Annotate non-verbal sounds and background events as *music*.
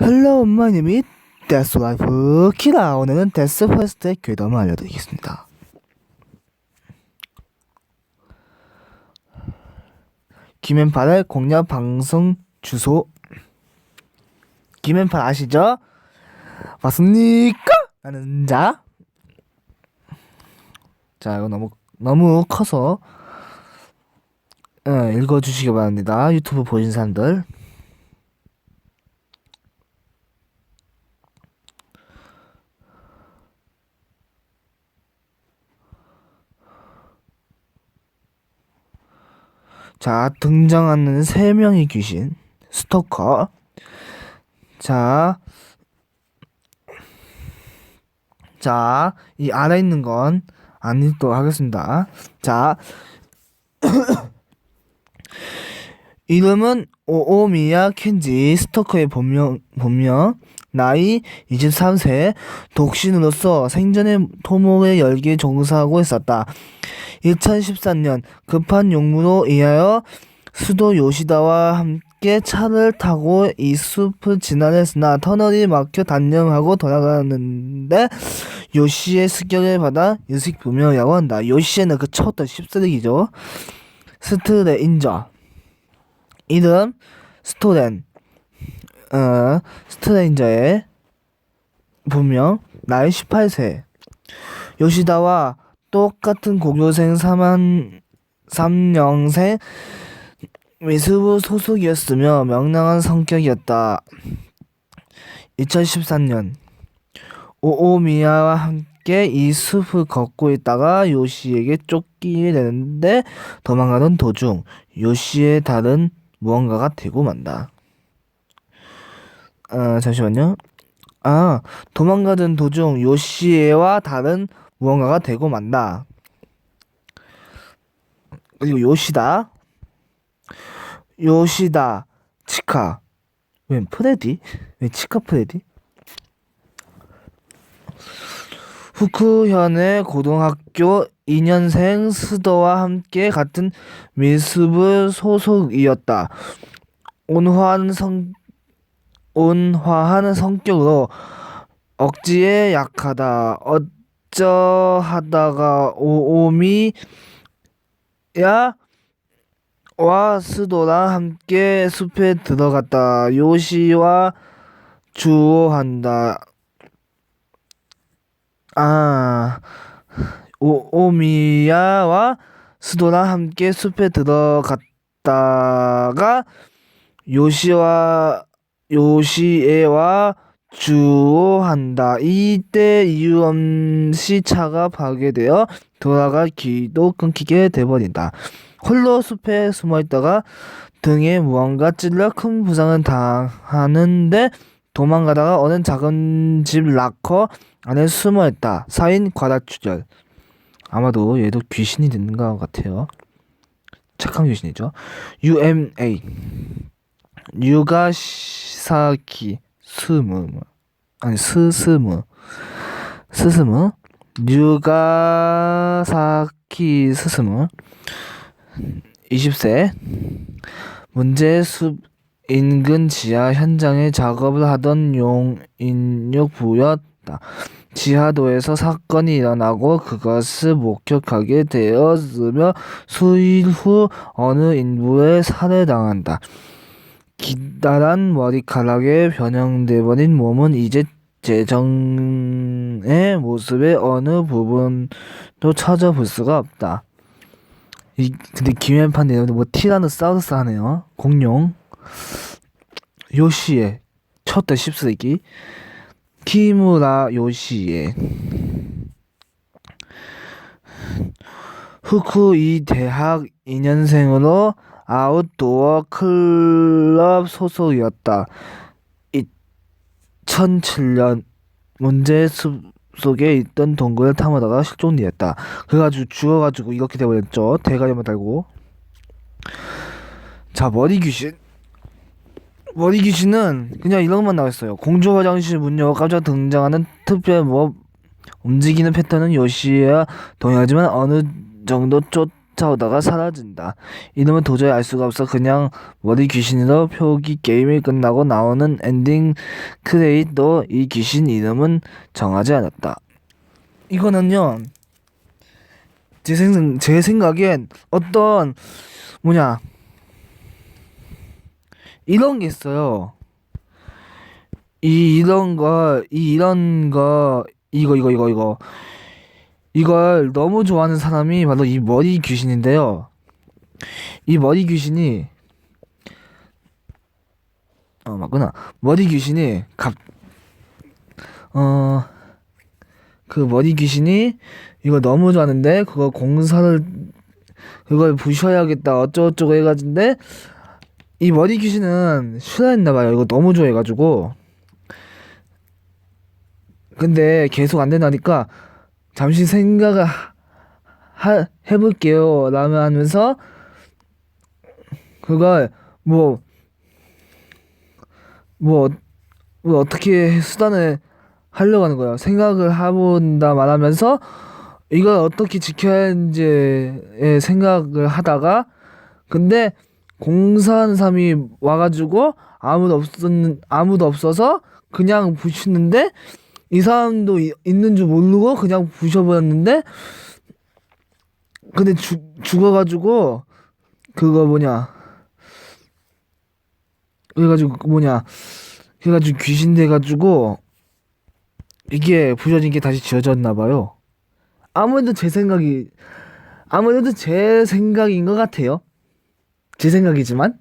헬로 엄마님이 데스 라이프 키라 오늘은 데스 퍼스트의 괴담을 알려드리겠습니다. 김앤팔의 공략 방송 주소 김앤팔 아시죠? 맞습니까? 나는 자. 자 이거 너무 너무 커서 어, 읽어주시기 바랍니다. 유튜브 보신 사람들. 자, 등장하는 세 명의 귀신, 스토커. 자, 자, 이 아래 있는 건 안 읽도록 하겠습니다. 자, *coughs* 이름은 오오미야 켄지, 스토커의 본명, 본명, 나이 23세, 독신으로서 생전에 토목의 열기에 종사하고 있었다. 2013년 급한 용무로 인하여 수도 요시다와 함께 차를 타고 이 숲을 지나냈으나 터널이 막혀 단념하고 돌아가는데 요시의 습격을 받아 일식부명이라고 한다. 요시에는 그 쳤던 씹쓰레기죠. 스트레인저 이름 스토렌 어, 스트레인저의 본명 나이 18세 요시다와 똑같은 고교생 3한 3년생 미스부 소속이었으며 명랑한 성격이었다. 2013년 오오미야와 함께 이 숲을 걷고 있다가 요시에게 쫓기게 되는데 도망가던 도중 요시의 다른 무언가가 되고 만다. 아 잠시만요. 아 도망가던 도중 요시에와 다른 무언가가 되고 만다. 그리고 요시다, 요시다, 치카. 웬 프레디? 왜 치카 프레디? 후쿠현의 고등학교 2년생 스도와 함께 같은 미습을 소속이었다. 온화한 성 온화한 성격으로 억지에 약하다. 어쩌 하다가 오오미 야 와 스도랑 함께 숲에 들어갔다. 요시와 주호한다. 아, 오, 오미야와 스도랑 함께 숲에 들어갔다가 요시와 요시에와 주호한다. 이때 이유 없이 차가 파괴되어 돌아갈 길도 끊기게 돼버린다. 홀로 숲에 숨어있다가 등에 무언가 찔러 큰 부상을 당하는데 도망가다가 어느 작은 집 락커 안에 숨어있다. 사인 과다출혈. 아마도 얘도 귀신이 되는 것 같아요. 착한 귀신이죠. UMA. 유가사키 스무 아니 스스무. 스스무? 유가사키 스스무. 20세. 문제 숲 인근 지하 현장에 작업을 하던 용인육 부였다. 지하도에서 사건이 일어나고 그것을 목격하게 되었으며 수일 후 어느 인부에 살해당한다. 기다란 머리카락에 변형돼버린 몸은 이제 재정의 모습의 어느 부분도 찾아볼 수가 없다. 이 근데 김현판 내용도 뭐 티라노사우루스 하네요. 공룡 요시에 첫대 씹쓰기 키무라 요시에 후쿠이 대학 2년생으로 아웃도어 클럽 소속이었다. 2007년 문제 숲 속에 있던 동굴을 탐하다가 실종되었다. 그래가지고 죽어가지고 이렇게 돼버렸죠. 대가리만 달고. 자 머리 귀신. 머리 귀신은 그냥 이런 것만 나왔어요. 공주 화장실 문 열고 깜짝 등장하는 특별 뭐 움직이는 패턴은 요시야 동의하지만 어느 정도 쫓 쫓아오다가 사라진다. 이놈은 도저히 알 수가 없어 그냥 머리 귀신으로 표기 게임이 끝나고 나오는 엔딩 크레딧도 이 귀신 이름은 정하지 않았다. 이거는요. 제, 생, 제 생각엔 어떤 뭐냐 이런 게 있어요. 이 이런 거, 이 이런 거, 이거 이거 이거 이거 이걸 너무 좋아하는 사람이 바로 이 머리 귀신인데요. 이 머리 귀신이 어 맞구나. 머리 귀신이 갑어그 머리 귀신이 이거 너무 좋아하는데 그거 공사를 그걸 부셔야겠다 어쩌고저쩌고 해가지고인데 이 머리 귀신은 싫어했나 봐요. 이거 너무 좋아해가지고 근데 계속 안 된다니까 잠시 생각을 하, 하- 해볼게요. 라면 하면서 그걸 뭐, 뭐, 뭐 어떻게 수단을 하려고 하는 거예요. 생각을 해본다 말하면서 이걸 어떻게 지켜야 하는지에 생각을 하다가 근데 공사하는 사람이 와가지고 아무도 없었 아무도 없어서 그냥 부시는데 이 사람도 이- 있는 줄 모르고 그냥 부셔버렸는데 근데 죽 죽어가지고 그거 뭐냐. 그래가지고 그 뭐냐. 그래가지고 귀신 돼가지고 이게 부셔진 게 다시 지어졌나 봐요. 아무래도 제 생각이 아무래도 제 생각인 것 같아요. 제 생각이지만